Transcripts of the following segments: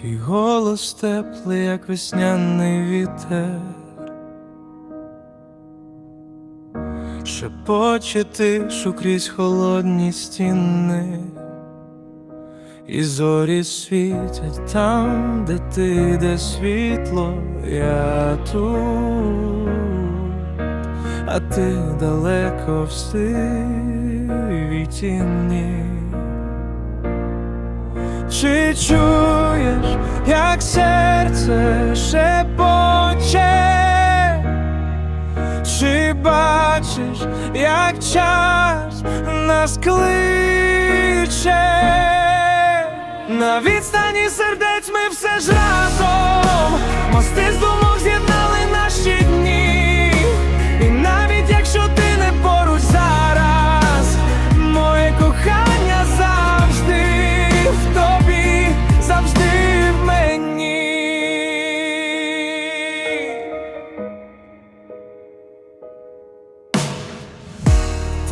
Твій голос теплий, як весняний вітер. Шепоче тишу крізь холодні стіни, і зорі світять там, де ти, де світло, я тут, а ти далеко в сивій тіні. Чи чуєш, як серце шепоче? Чи бачиш, як час нас кличе? На відстані сердець ми все ж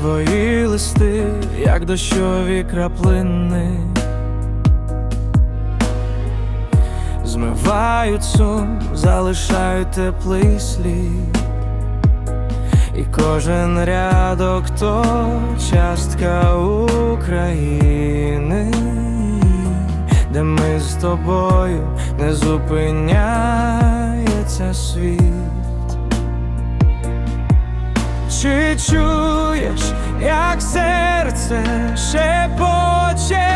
Твої листи, як дощові краплини, змивають сум, залишають теплий слід, і кожен рядок то частка України, де ми з тобою не зупиняється світ. Чи чуєш, як серце шепоче?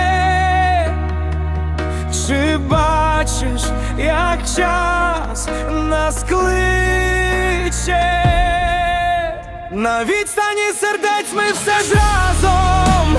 Чи бачиш, як час нас кличе? На відстані сердець ми все ж разом,